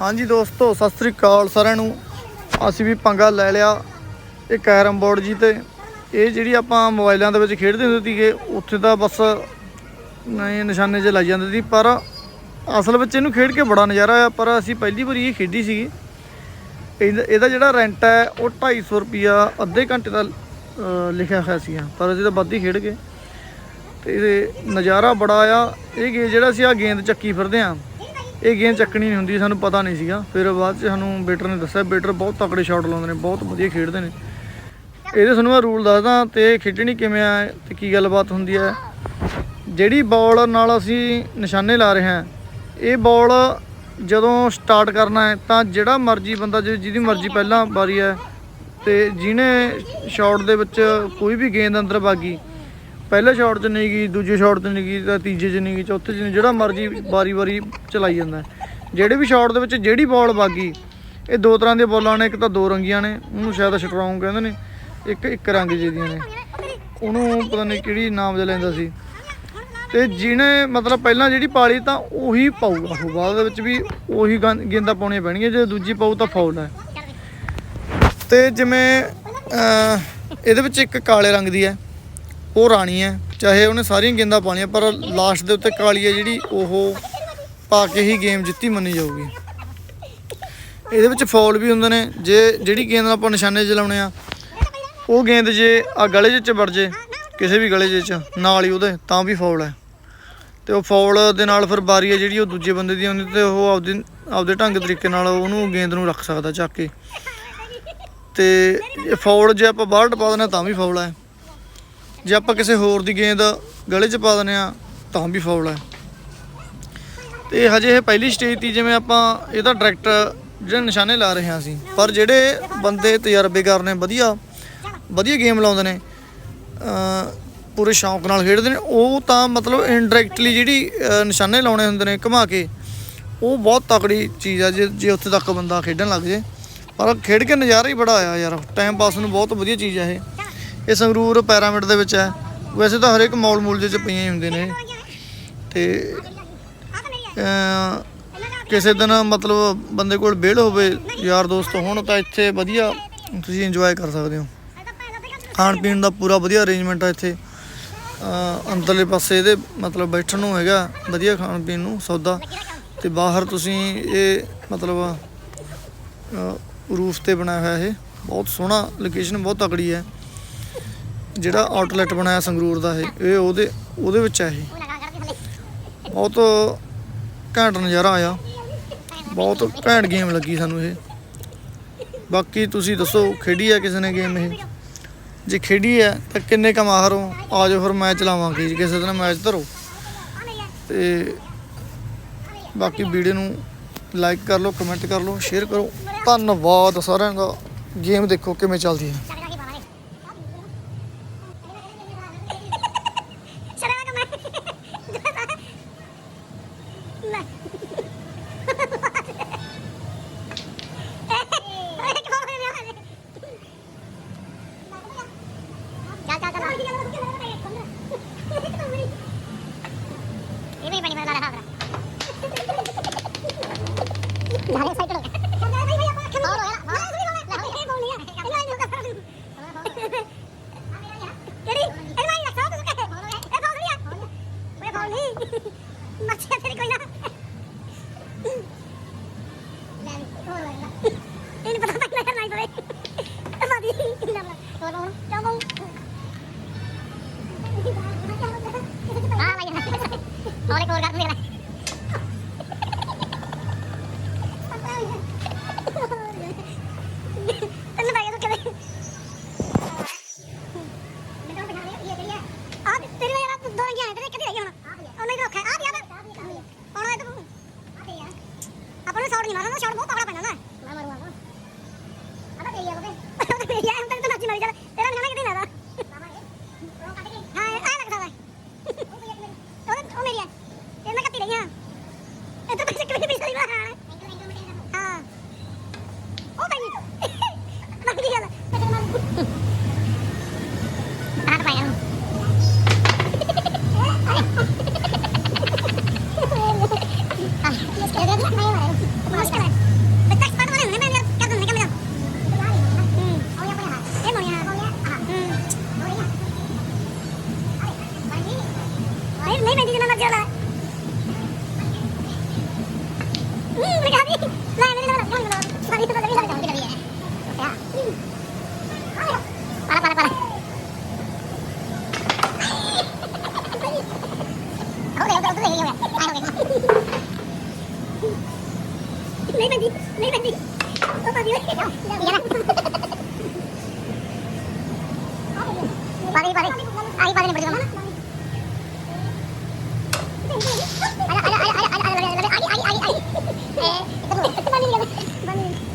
ਹਾਂਜੀ ਦੋਸਤੋ, ਸਤਿ ਸ੍ਰੀ ਅਕਾਲ ਸਾਰਿਆਂ ਨੂੰ। ਅਸੀਂ ਵੀ ਪੰਗਾ ਲੈ ਲਿਆ ਇਹ ਕੈਰਮ ਬੋਰਡ ਜੀ ਤੇ। ਇਹ ਜਿਹੜੀ ਆਪਾਂ ਮੋਬਾਈਲਾਂ ਦੇ ਵਿੱਚ ਖੇਡਦੇ ਹੁੰਦੇ ਸੀਗੇ, ਉੱਥੇ ਤਾਂ ਬਸ ਨਹੀਂ, ਨਿਸ਼ਾਨੇ 'ਚ ਲਾਈ ਜਾਂਦੇ ਸੀ, ਪਰ ਅਸਲ ਵਿੱਚ ਇਹਨੂੰ ਖੇਡ ਕੇ ਬੜਾ ਨਜ਼ਾਰਾ ਆ ਪਰ ਅਸੀਂ ਪਹਿਲੀ ਵਾਰੀ ਇਹ ਖੇਡੀ ਸੀਗੀ। ਇਹਦਾ ਇਹਦਾ ਜਿਹੜਾ ਰੈਂਟ ਹੈ, ਉਹ 250 ਰੁਪਿਆ ਅੱਧੇ ਘੰਟੇ ਦਾ ਲਿਖਿਆ ਹੋਇਆ ਸੀ ਪਰ ਅਸੀਂ ਤਾਂ ਵੱਧ ਹੀ ਖੇਡ ਗਏ। ਤੇ ਇਹਦੇ ਨਜ਼ਾਰਾ ਬੜਾ ਆ ਇਹ ਗੇ ਜਿਹੜਾ ਸੀ ਆ ਗੇਂਦ ਚੱਕੀ ਫਿਰਦੇ ਆ ਇਹ ਗੇਂਦ ਚੱਕਣੀ ਨਹੀਂ ਹੁੰਦੀ, ਸਾਨੂੰ ਪਤਾ ਨਹੀਂ ਸੀਗਾ। ਫਿਰ ਬਾਅਦ ਚ ਸਾਨੂੰ ਬੇਟਰ ਨੇ ਦੱਸਿਆ, ਬੇਟਰ ਬਹੁਤ ਤਕੜੇ ਸ਼ਾਟ ਲਾਉਂਦੇ ਨੇ, ਬਹੁਤ ਵਧੀਆ ਖੇਡਦੇ ਨੇ। ਇਹਦੇ ਤੁਹਾਨੂੰ ਮੈਂ ਰੂਲ ਦੱਸਦਾ ਤੇ ਇਹ ਖੇਡਣੀ ਕਿਵੇਂ ਆ ਤੇ ਕੀ ਗੱਲਬਾਤ ਹੁੰਦੀ ਹੈ ਜਿਹੜੀ ਬਾਲ ਨਾਲ ਅਸੀਂ ਨਿਸ਼ਾਨੇ ਲਾ ਰਹੇ ਹਾਂ, ਇਹ ਬਾਲ ਜਦੋਂ ਸਟਾਰਟ ਕਰਨਾ ਹੈ, ਤਾਂ ਜਿਹੜਾ ਮਰਜ਼ੀ ਬੰਦਾ, ਜਿ- ਜਿਹਦੀ ਮਰਜ਼ੀ ਪਹਿਲਾਂ ਵਾਰੀ ਹੈ ਤੇ ਜਿਹਨੇ ਸ਼ਾਟ ਦੇ ਵਿੱਚ ਕੋਈ ਵੀ ਗੇਂਦ ਅੰਦਰ ਵਾਗੀ ਪਹਿਲੇ ਸ਼ਾਟ 'ਚ ਨਹੀਂ ਗਈ, ਦੂਜੇ ਸ਼ਾਟ 'ਚ ਨਹੀਂ ਗਈ, ਤਾਂ ਤੀਜੇ 'ਚ ਨਹੀਂ ਗਈ, ਚੌਥੇ 'ਚ ਨਹੀਂ, ਜਿਹੜਾ ਮਰਜ਼ੀ ਵਾਰੀ-ਵਾਰੀ ਚਲਾਈ ਜਾਂਦਾ ਜਿਹੜੇ ਵੀ ਸ਼ਾਟ ਦੇ ਵਿੱਚ ਜਿਹੜੀ ਬਾਲ ਵਾਗੀ ਇਹ ਦੋ ਤਰ੍ਹਾਂ ਦੀਆਂ ਬਾਲਾਂ ਨੇ, ਇੱਕ ਤਾਂ ਦੋ ਰੰਗੀਆਂ ਨੇ, ਉਹਨੂੰ ਸ਼ਾਇਦ ਸਟਰੋਂਗ ਕਹਿੰਦੇ ਨੇ, ਇੱਕ ਇੱਕ ਰੰਗ ਜਿਹਦੀਆਂ ਨੇ। ਉਹਨੂੰ ਪਤਾ ਨਹੀਂ ਕਿਹੜੀ ਨਾਮ ਜਿਹਾ ਲੈਂਦਾ ਸੀ। ਤੇ ਜਿਹਨੇ ਮਤਲਬ ਪਹਿਲਾਂ ਜਿਹੜੀ ਪਾਲੀ ਤਾਂ ਉਹੀ ਪਾਊਗਾ, ਉਹ ਬਾਅਦ ਦੇ ਵਿੱਚ ਵੀ ਉਹੀ ਗੰ- ਗੇਂਦਾਂ ਪਾਉਣੀਆਂ ਪੈਣਗੀਆਂ, ਜੇ ਦੂਜੀ ਪਾਊ ਤਾਂ ਫਾਉਲ ਹੈ। ਤੇ ਜਿਵੇਂ ਇਹਦੇ ਵਿੱਚ ਇੱਕ ਕਾਲੇ ਰੰਗ ਦੀ ਹੈ। ਉਹ ਰਾਣੀ ਹੈ, ਚਾਹੇ ਉਹਨੇ ਸਾਰੀਆਂ ਗੇਂਦਾਂ ਪਾਣੀਆਂ ਪਰ ਲਾਸਟ ਦੇ ਉੱਤੇ ਕਾਲੀ ਹੈ ਜਿਹੜੀ, ਉਹ ਪਾ ਕੇ ਹੀ ਗੇਮ ਜਿੱਤੀ ਮੰਨੀ ਜਾਊਗੀ। ਇਹਦੇ ਵਿੱਚ ਫਾਉਲ ਵੀ ਹੁੰਦੇ ਨੇ, ਜੇ ਜਿਹੜੀ ਗੇਂਦ ਆਪਾਂ ਨਿਸ਼ਾਨੇ 'ਚ ਲਾਉਣੇ ਆ, ਉਹ ਗੇਂਦ ਜੇ ਆ ਗਲੇ 'ਚ ਵੜ ਜੇ, ਕਿਸੇ ਵੀ ਗਲੇ 'ਚ, ਨਾਲ ਹੀ ਉਹਦੇ, ਤਾਂ ਵੀ ਫਾਉਲ ਹੈ। ਤੇ ਉਹ ਫਾਉਲ ਦੇ ਨਾਲ ਫਿਰ ਬਾਰੀ ਹੈ ਜਿਹੜੀ ਉਹ ਦੂਜੇ ਬੰਦੇ ਦੀ ਆਉਂਦੀ ਤੇ ਉਹ ਆਪਦੇ ਆਪਦੇ ਢੰਗ ਤਰੀਕੇ ਨਾਲ ਉਹਨੂੰ ਗੇਂਦ ਨੂੰ ਰੱਖ ਸਕਦਾ ਚੱਕ ਕੇ। ਤੇ ਇਹ ਫਾਉਲ ਜੇ ਆਪਾਂ ਬਾਹਰ ਟਪਾ ਦਿੰਦੇ ਹਾਂ ਤਾਂ ਵੀ ਫਾਉਲ ਹੈ। ਜੇ ਆਪਾਂ ਕਿਸੇ ਹੋਰ ਦੀ ਗੇਂਦ ਗਲੇ 'ਚ ਪਾ ਦਿੰਦੇ ਆ ਤਾਂ ਵੀ ਫਾਉਲ ਹੈ। ਤੇ ਹਜੇ ਇਹ ਪਹਿਲੀ ਸਟੇਜ ਤੀ ਜਿਵੇਂ ਆਪਾਂ ਇਹਦਾ ਡਾਇਰੈਕਟ ਜਿਹੜੇ ਨਿਸ਼ਾਨੇ ਲਾ ਰਹੇ ਹਾਂ ਅਸੀਂ। ਪਰ ਜਿਹੜੇ ਬੰਦੇ ਤਜਰਬੇਕਾਰ ਨੇ, ਵਧੀਆ ਵਧੀਆ ਗੇਮ ਲਾਉਂਦੇ ਨੇ ਪੂਰੇ ਸ਼ੌਂਕ ਨਾਲ ਖੇਡਦੇ ਨੇ, ਉਹ ਤਾਂ ਮਤਲਬ ਇਨਡਾਇਰੈਕਟਲੀ ਜਿਹੜੀ ਨਿਸ਼ਾਨੇ ਲਾਉਣੇ ਹੁੰਦੇ ਨੇ ਘੁਮਾ ਕੇ, ਉਹ ਬਹੁਤ ਤਕੜੀ ਚੀਜ਼ ਆ ਜੇ ਜੇ ਉੱਥੇ ਤੱਕ ਬੰਦਾ ਖੇਡਣ ਲੱਗ ਜੇ। ਪਰ ਖੇਡ ਕੇ ਨਜ਼ਾਰਾ ਹੀ ਬੜਾ ਆਇਆ ਯਾਰ। ਟਾਈਮ ਪਾਸ ਨੂੰ ਬਹੁਤ ਵਧੀਆ ਚੀਜ਼ ਆ ਇਹ। ਇਹ ਸੰਗਰੂਰ ਪੈਰਾਮਿਡ ਦੇ ਵਿੱਚ ਹੈ। ਵੈਸੇ ਤਾਂ ਹਰੇਕ ਮੌਲ ਮੂਲ ਜਿਹੇ ਚ ਪਈਆਂ ਹੀ ਹੁੰਦੇ ਨੇ। ਤੇ ਕਿਸੇ ਦਿਨ ਮਤਲਬ ਬੰਦੇ ਕੋਲ ਵਿਹਲ ਹੋਵੇ, ਯਾਰ ਦੋਸਤ ਹੋਣ, ਤਾਂ ਇੱਥੇ ਵਧੀਆ ਤੁਸੀਂ ਇੰਜੋਏ ਕਰ ਸਕਦੇ ਹੋ। ਖਾਣ ਪੀਣ ਦਾ ਪੂਰਾ ਵਧੀਆ ਅਰੇਂਜਮੈਂਟ ਹੈ ਇੱਥੇ। ਅੰਦਰਲੇ ਪਾਸੇ ਇਹਦੇ ਮਤਲਬ ਬੈਠਣ ਨੂੰ ਹੈਗਾ, ਵਧੀਆ ਖਾਣ ਪੀਣ ਨੂੰ, ਸੌਦਾ। ਤੇ ਬਾਹਰ ਤੁਸੀਂ ਇਹ ਮਤਲਬ ਰੂਫ ਤੇ ਬਣਾਇਆ ਹੋਇਆ ਇਹ। ਬਹੁਤ ਸੋਹਣਾ ਲੋਕੇਸ਼ਨ ਬਹੁਤ ਤਕੜੀ ਹੈ। ਜਿਹੜਾ ਆਊਟਲੈਟ ਬਣਾਇਆ ਸੰਗਰੂਰ ਦਾ ਇਹ ਇਹ ਉਹਦੇ ਉਹਦੇ ਵਿੱਚ ਹੈ ਇਹ। ਬਹੁਤ ਘੈਂਟ ਨਜ਼ਾਰਾ ਆਇਆ। ਬਹੁਤ ਘੈਂਟ ਗੇਮ ਲੱਗੀ ਸਾਨੂੰ ਇਹ। ਬਾਕੀ ਤੁਸੀਂ ਦੱਸੋ, ਖੇਡੀ ਹੈ ਕਿਸੇ ਨੇ ਗੇਮ ਇਹ? ਜੇ ਖੇਡੀ ਹੈ ਤਾਂ ਕਿੰਨੇ ਕੁ ਹੋ? ਆ ਜਾਓ ਫਿਰ ਮੈਚ ਲਾਵਾਂਗੇ ਜੀ, ਕਿਸੇ ਦਿਨ ਮੈਚ ਧਰੋ। ਤੇ ਬਾਕੀ ਵੀਡੀਓ ਨੂੰ ਲਾਈਕ ਕਰ ਲਓ ਕਮੈਂਟ ਕਰ ਲਓ ਸ਼ੇਅਰ ਕਰੋ। ਧੰਨਵਾਦ ਸਾਰਿਆਂ ਦਾ। ਗੇਮ ਦੇਖੋ ਕਿਵੇਂ ਚੱਲਦੀ ਹੈ ਨਾਲੇ ਸਾਈਕਲ ਹੋ ਗਿਆ ਹੋਰ ਹੋਇਆ ਨਾ ਇਹ ਬੋਲਨੀ ਆ ਕਿਹੜੀ ਇਹ ਮਾਈ ਨਾ ਸਾਹ ਤੂੰ ਕਹੇ ਇਹ ਬੋਲ ਲਿਆ ਮੈਂ ਬੋਲ ਨਹੀਂ ਮੱਛੀ ਤੇਰੀ ਕੋਈ ਨਾ ਇਹ ਪਤਾ ਤੱਕ ਨਹੀਂ ਨਹੀਂ ਪਵੇ ਮਾਦੀ ਨਾ ਬੋਲ ਬੋਲ ਕਿਉਂ ਬੋਲ ਹਾਂ ਭਾਈ ਹੋਰ ਇੱਕ ਹੋਰ ਤੈਨੂੰ ਭਾਈ ਤੂੰ ਕਿਵੇਂ ਮੈਂ ਤਾਂ ਬਣਾ ਲਿਆ ਇਹ ਕਰੀਆ ਆ ਤੇਰੇ ਨਾਲ ਯਾਰ ਦੋ ਰੰਗੀਆਂ ਤੇ ਕਿੱਥੇ ਰਹੀ ਹੁਣ ਉਹਨੇ ਹੀ ਰੱਖਿਆ ਆ ਦਿਆ ਹੁਣ ਇਹ ਤੂੰ ਆਪਾਂ ਨੂੰ ਸ਼ਾਟ ਨਹੀਂ ਮਾਰਨਾ ਸ਼ਾਟ ਬਹੁਤ ਤਗੜਾ ਪੈਣਾ ਨਾ ਮੈਂ ਮਾਰੂ ਆਵਾ ਆ ਤਾਂ ਤੇਰੀ ਆ ਬੇ ਮੈਂ ਕਹਾ ਦੀ ਲੈ えー、ちょっと待って、ちょっと待。